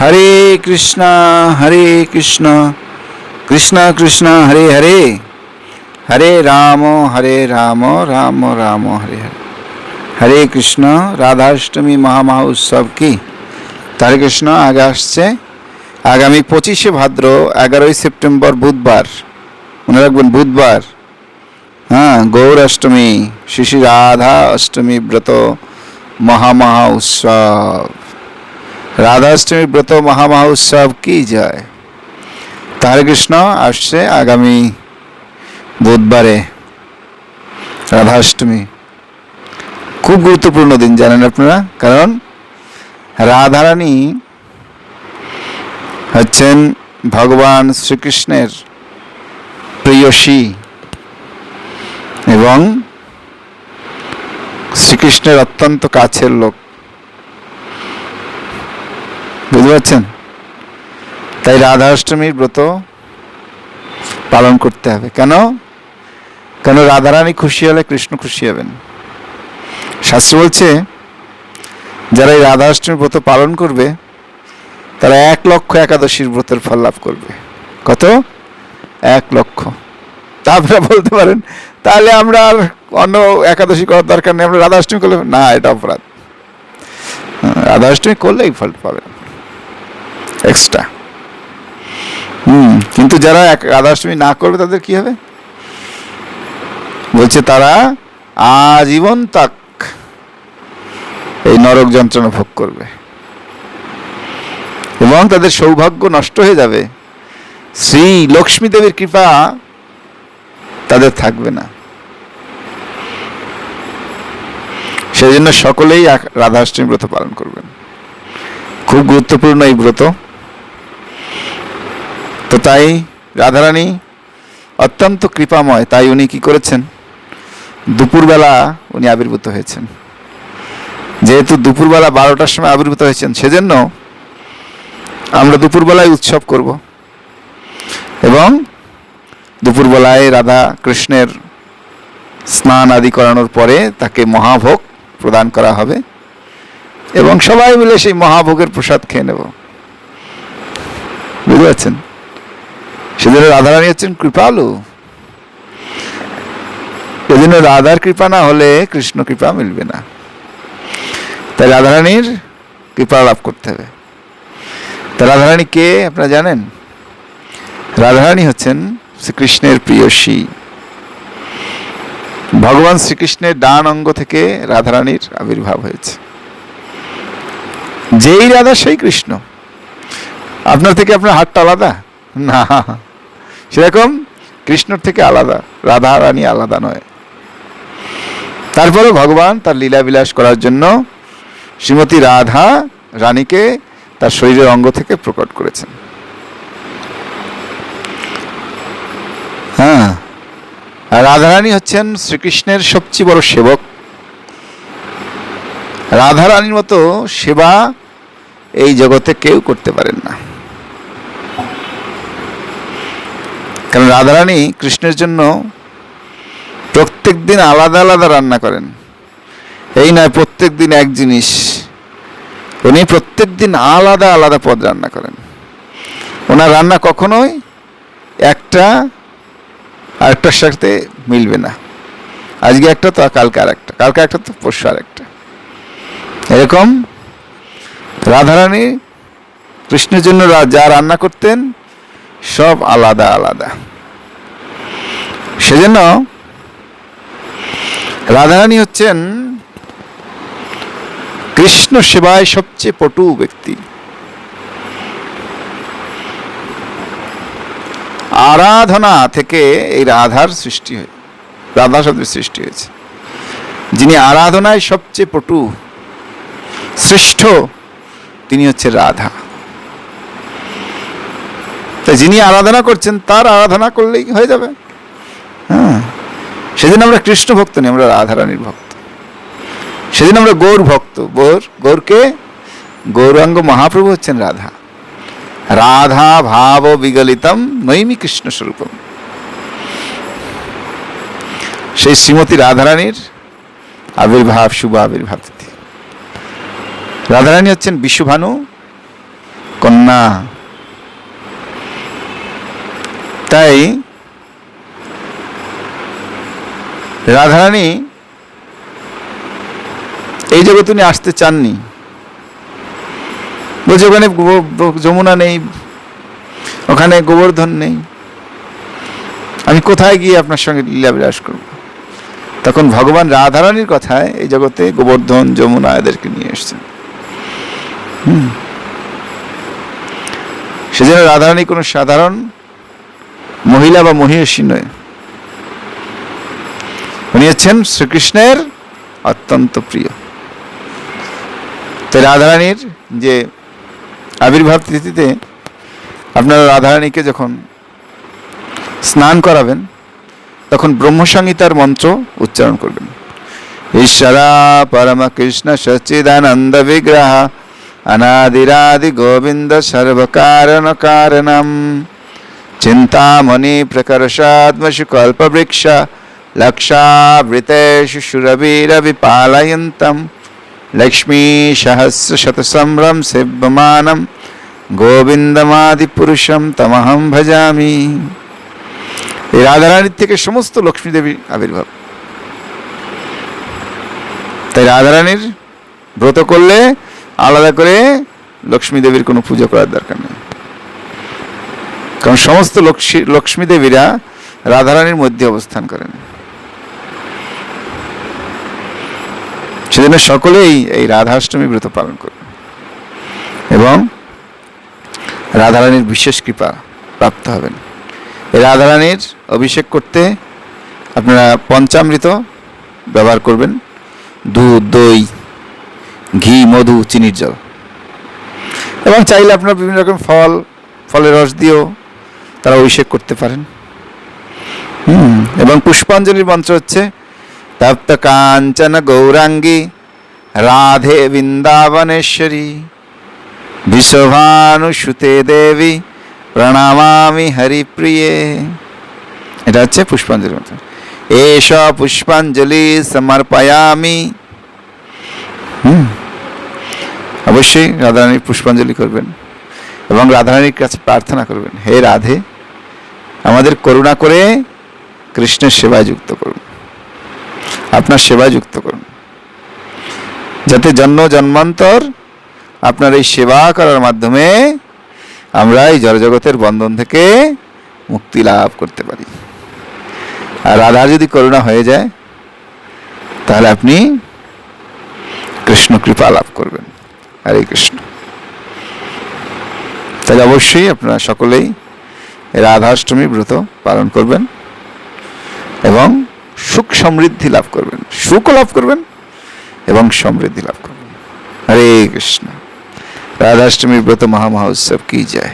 হরে কৃষ্ণ হরে কৃষ্ণ কৃষ্ণ কৃষ্ণ, হরে হরে হরে রাম হরে রাম রাম রাম, হরে হরে। হরে কৃষ্ণ, রাধাষ্টমী মহামহা উৎসব কি? হরে কৃষ্ণ, আগে আসছে। আগামী পঁচিশে ভাদ্র, এগারোই সেপ্টেম্বর, বুধবার। মনে রাখবেন, বুধবার। হ্যাঁ গৌর অষ্টমী শ্রী শ্রী রাধা অষ্টমী ব্রত মহামহা উৎসব রাধাষ্টমী ব্রত মহামহা উৎসব কি যায় তাহলে কৃষ্ণ আসছে আগামী বুধবারে রাধাষ্টমী। খুব গুরুত্বপূর্ণ দিন জানেন আপনারা, কারণ রাধারানী হচ্ছেন ভগবান শ্রীকৃষ্ণের প্রেয়সী এবং শ্রীকৃষ্ণের অত্যন্ত কাছের লোক। বুঝতে পারছেন? তাই রাধাষ্টমীর ব্রত পালন করতে হবে। কেন? কেন রাধারানী খুশি হলে কৃষ্ণ খুশি হবেন? শাস্ত্র বলছে, যারা এই রাধাষ্টমীর ব্রত পালন করবে, তারা এক লক্ষ একাদশীর ব্রতের ফল লাভ করবে। কত? এক লক্ষ। তা আপনারা বলতে পারেন, তাহলে আমরা আর অন্য একাদশী করার দরকার নেই, আমরা রাধাষ্টমী করলে না, এটা অপরাধ। রাধাষ্টমী করলেই ফল পাবেন। এক্সট্রা হুম, কিন্তু যারা রাধাষ্টমী না করবে তাদের কি হবে? বলছে তারা আজীবন তাক। এই নরক যন্ত্রণা ভোগ করবে। এবং তাদের সৌভাগ্য নষ্ট হয়ে যাবে। শ্রী লক্ষ্মী দেবীর কৃপা তাদের থাকবে না। সেই জন্য সকলেই রাধাষ্টমী ব্রত পালন করবেন। খুব গুরুত্বপূর্ণ এই ব্রত। তো তাই রাধারানী, অত্যন্ত কৃপাময়, তাই উনি কি করেছেন? দুপুরবেলা উনি আবির্ভূত হয়েছেন। যেহেতু দুপুরবেলা বারোটার সময় আবির্ভূত হয়েছেন, সেজন্য আমরা দুপুরবেলায় উৎসব করব। এবং দুপুরবেলায় রাধা কৃষ্ণের স্নান আদি করানোর পরে তাকে মহাভোগ প্রদান করা হবে। এবং সবাই মিলে সেই মহাভোগের প্রসাদ খেয়ে নেব। বুঝতে পারছেন? সেজন্য রাধারানী হচ্ছেন কৃপালু। এজন্য রাধার কৃপা না হলে কৃষ্ণ কৃপা মিলবে না। তাই রাধারানীর কৃপা লাভ করতে হবে। তা রাধারানী কে আপনারা জানেন? রাধারানী হচ্ছেন শ্রীকৃষ্ণের প্রিয়সী। ভগবান শ্রীকৃষ্ণের ডান অঙ্গ থেকে রাধারানীর আবির্ভাব হয়েছে। যেই রাধা সেই কৃষ্ণ। আপনার থেকে আপনার হাতটা আলাদা? না। সেরকম কৃষ্ণর থেকে আলাদা, রাধা রানী আলাদা নয়। তারপরে ভগবান তার লীলা বিলাস করার জন্য শ্রীমতী রাধা রানীকে তার শরীরের অঙ্গ থেকে প্রকট করেছেন। হ্যাঁ আর রাধারানী হচ্ছেন শ্রীকৃষ্ণের সবচেয়ে বড় সেবক। রাধারানীর মতো সেবা এই জগতে কেউ করতে পারেন না। কারণ রাধারানী কৃষ্ণের জন্য প্রত্যেক দিন আলাদা আলাদা রান্না করেন। এই নয় প্রত্যেক দিন এক জিনিস। উনি প্রত্যেক দিন আলাদা আলাদা পদ রান্না করেন। ওনার রান্না কখনোই একটা আরেকটার সাথে মিলবে না। আজকে একটা তো কালকে আর একটা। কালকে একটা তো পরশু আর একটা। এরকম রাধারানী কৃষ্ণের জন্য যা রান্না করতেন সব আলাদা আলাদা। সেজন্য রাধারানী হচ্ছেন কৃষ্ণ সেবায় সবচেয়ে পটু ব্যক্তি। আরাধনা থেকে এই রাধার সৃষ্টি হয়, রাধা শব্দের সৃষ্টি হয়েছে। যিনি আরাধনায় সবচেয়ে পটু, শ্রেষ্ঠ, তিনি হচ্ছে রাধা। তাই যিনি আরাধনা করছেন, তার আরাধনা করলেই হয়ে যাবে। হ্যাঁ। সেদিন আমরা কৃষ্ণ ভক্ত নেই, আমরা রাধারানীর ভক্ত। সেদিন আমরা গৌর ভক্ত। গৌর গৌরকে গৌরাঙ্গ মহাপ্রভু হচ্ছেন রাধা। রাধা ভাব বিগলিতম নৈমি কৃষ্ণ স্বরূপম। সেই শ্রীমতী রাধারানীর আবির্ভাব, শুভ আবির্ভাব রাধারানী হচ্ছেন বিশ্বভানু কন্যা। তাই রাধারানী, এই জগতে উনি আসতে চাননি। বলছে, ওখানে যমুনা নেই, ওখানে গোবর্ধন নেই। আমি কোথায় গিয়ে আপনার সঙ্গে লীলা লীলাবিলাস করব? তখন ভগবান রাধারানীর কথায় এই জগতে গোবর্ধন, যমুনা এদেরকে নিয়ে এসছেন। সেজন্য রাধারানী কোনো সাধারণ মহিলা বা মহিষী নয়। উনি হচ্ছেন শ্রীকৃষ্ণের অত্যন্ত প্রিয়। তাই রাধারানীর যে আবির্ভাব তিথিতে আপনারা রাধারানীকে যখন স্নান করাবেন, তখন ব্রহ্মসংহিতার মন্ত্র উচ্চারণ করবেন। ঈশ্বরা পরম কৃষ্ণ সচ্চিদানন্দ বিগ্রহ, অনাদিরাদি গোবিন্দ সর্বকারণ কারণম চিন্তামণি প্রকর্ষাত্মশু কল্পবৃক্ষ লক্ষ্মী সহস্র শতসম্ভ্রম সেব্যমানম গোবিন্দমাদিপুরুষম তমহম ভজামি এই রাধারানীর থেকে সমস্ত লক্ষ্মী দেবীর আবির্ভাব। তাই রাধারানীর ব্রত করলে আলাদা করে লক্ষ্মী দেবীর কোনো পুজো করার দরকার নেই। কারণ সমস্ত লক্ষ্মী লক্ষ্মী দেবীরা রাধারানীর মধ্যে অবস্থান করেন। সেজন্য সকলেই এই রাধাষ্টমী ব্রত পালন করবে এবং রাধারানীর বিশেষ কৃপা প্রাপ্ত হবেন। এই রাধারানীর অভিষেক করতে আপনারা পঞ্চামৃত ব্যবহার করবেন। দুধ, দই, ঘি, মধু, চিনির জল। এবং চাইলে আপনারা বিভিন্ন রকম ফল, ফলের রস দিয়েও তারা অভিষেক করতে পারেন। হুম, এবং পুষ্পাঞ্জলির মন্ত্র হচ্ছে তপ্ত কাঞ্চন গৌরাঙ্গী রাধে বৃন্দাবনেশ্বরী বিশ্বভানুসুতে দেবী প্রণামামি হরিপ্রিয়ে এটা হচ্ছে পুষ্পাঞ্জলি মন্ত্র এষ পুষ্পাঞ্জলি সমর্পয়ামি হুম অবশ্যই রাধারানীর পুষ্পাঞ্জলি করবেন এবং রাধারানীর কাছে প্রার্থনা করবেন, হে রাধে, আমাদের করুণা করে কৃষ্ণের সেবায় যুক্ত করুন। আপনার সেবায় যুক্ত করুন। যাতে জন্ম, জন্মান্তর আপনার এই সেবা করার মাধ্যমে আমরা এই জড়জগতের বন্ধন থেকে মুক্তি লাভ করতে পারি। আর রাধার যদি করুণা হয়ে যায়, তাহলে আপনি কৃষ্ণ কৃপা লাভ করবেন। হরে কৃষ্ণ। তাহলে অবশ্যই আপনারা সকলেই রাধাষ্টমী ব্রত পালন করবেন এবং সুখ সমৃদ্ধি লাভ করবেন। সুখও লাভ করবেন এবং সমৃদ্ধি লাভ করবেন। হরে কৃষ্ণ। রাধাষ্টমীর ব্রত মহামহোৎসব কি যায়